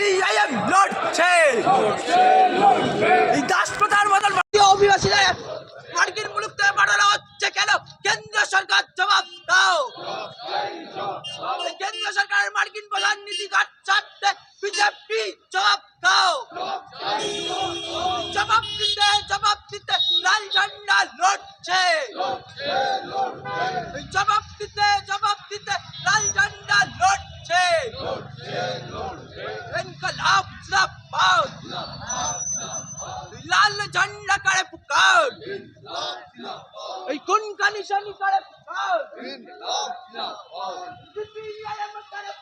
CPIM লড়ছে এই দাস প্রধান বদল ভারতীয় অভিবাসীদের মার্কিন মুলুক থেকে পাঠানো হচ্ছে কেন? কেন্দ্র সরকার জবাব দাও। কেন্দ্র সরকারের মার্কিন প্রধান নীতি কাটছাড়তে বিজেপি জবাব দাও। জবাব দিতে জবাব দিতে লাল ঝান্ডা লড়ছে লাল ঝান্ডা কারে পুকার এই কোন কানিশানি কারে পুকার সিপিআইএম করে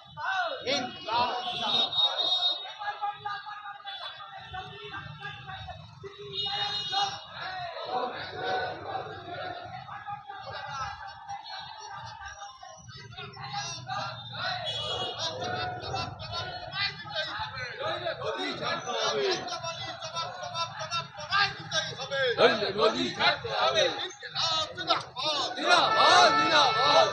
পুকার মোদি ছাড়তে হবে জিন্দাবাদ জিন্দাবাদ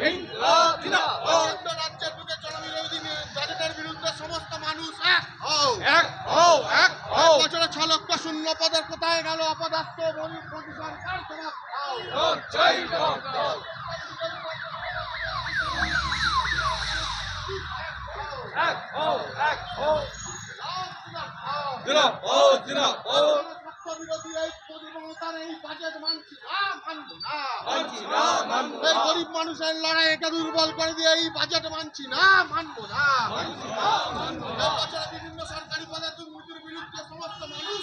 ইনকলাব জিন্দাবাদ রাজ্যের বুকে জনবিরোধী বাজেটের বিরুদ্ধে সমস্ত মানুষ এক হও এক হও এক হও বছরে ছ লক্ষ শূন্য পদের কোথায় গেল অপদার্থ গরিব মোদী সরকার চাই জবাব দাও এক হও এক হও গরিব মানুষের লড়াইকে দুর্বল করে দিয়ে এই বাজেট মানছি না মানবো না। বিভিন্ন সরকারি পদে দুর্নীতির বিরুদ্ধে সমস্ত মানুষ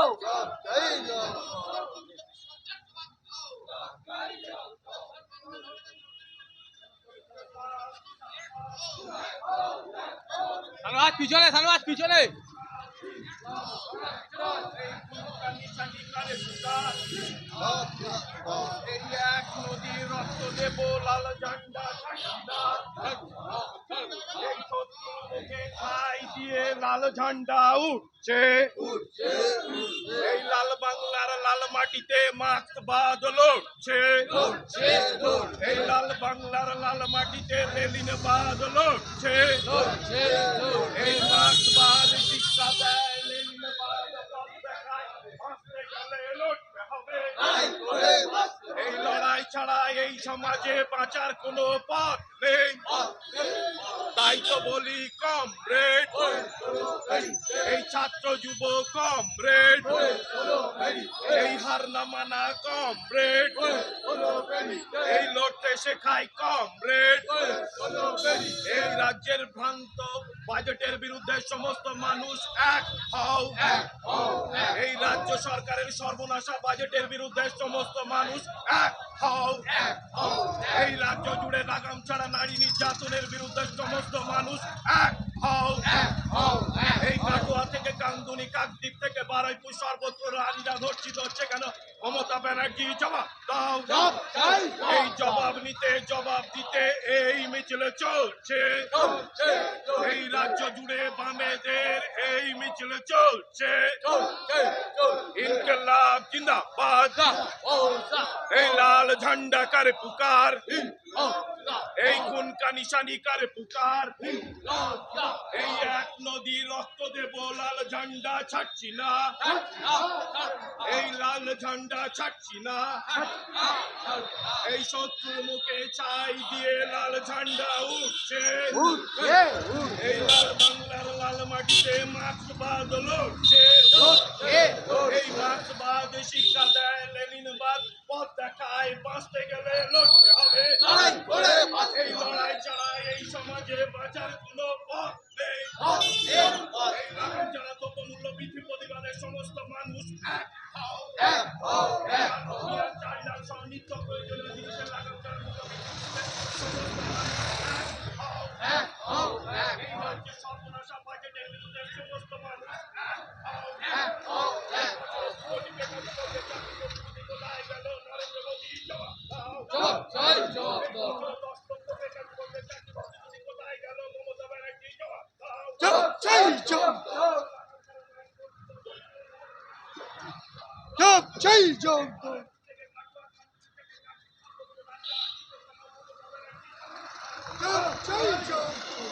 জবাব পিছনে সানবাজ পিছনে রক্ত দেব লাল দিয়ে লাল ঝান্ডা উঠছে মাটিতে মার্ক্সবাদ লড়ছে। এই লাল বাংলার লাল মাটিতে লেলিনবাদ লড়ছে। এই মার্ক্সবাদ শিক্ষা দেয় লেলিনবাদ এই লড়াই ছাড়া এই সমাজে বাঁচার কোনো পথ নেই। তাই তো বলি কম রেট এই ছাত্র যুব কম রেট এই হার না মানা কম রেড এই লড়তে শেখাই কম রেড এই রাজ্যের ভ্রান্ত বাজেটের বিরুদ্ধে সমস্ত মানুষ এক হও। এই রাজ্য সরকারের সর্বনাশা বাজেটের বিরুদ্ধে সমস্ত মানুষ এক হও। এই রাজ্য জুড়ে লাগাম ছাড়া নারী নির্যাতনের বিরুদ্ধে সমস্ত মানুষ এক হও এই কাটোয়া থেকে কান্দুনি কাকদ্বীপ বারুইপুর সর্বত্র নারীরা ধর্ষিত হচ্ছে কেন? মমতা ব্যানার্জি জবাব দাও। এই জবাব নিতে জবাব দিতে এই মিছিল চলছে। এই রাজ্য জুড়ে বামেদের এই মিছিল চলছে। ইনকলাব জিন্দাবাদ। এই লাল ঝান্ডা করে পুকার এই খুন কা নিশানি করে পুকার? এই এক নদী রক্ত দেব লাল ঝান্ডা ছাড়ছি না। এই লাল ঝান্ডা ছাড়ছি না। এই শত্রু মুখে ছাই দিয়ে লাল ঝান্ডা উঠছে এই লাল বাংলার লাল মাটিতে মাছ লড়ছে এই প্রতিবাদের সমস্ত মানুষ এক হও। প্রয়োজনীয় জিনিসের লাগাম ছাড়া মূল্য বৃদ্ধি প্রতিবাদের সমস্ত মানুষ এক হও। এই রাজ্যে সর্বনাশা বাজেটের বিরুদ্ধে সমস্ত মানুষ এক হও। কোটি টাকা বিপদে চাকরি করতে কোথায় গেল নরেন্দ্র মোদী জবাব দাও। জবাব চাই জবাব দাও দশ লক্ষ বেকার যুবকদের চাকরি করতে কোথায় গেল মমতা ব্যানার্জি জবাব দাও। জবাব চাই জবাব জবাব চাই জবাব দাও। জবাব চাই জবাব দাও।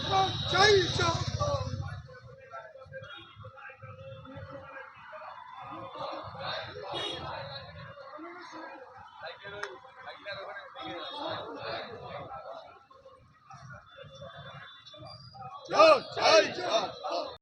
জবাব চাই জবাব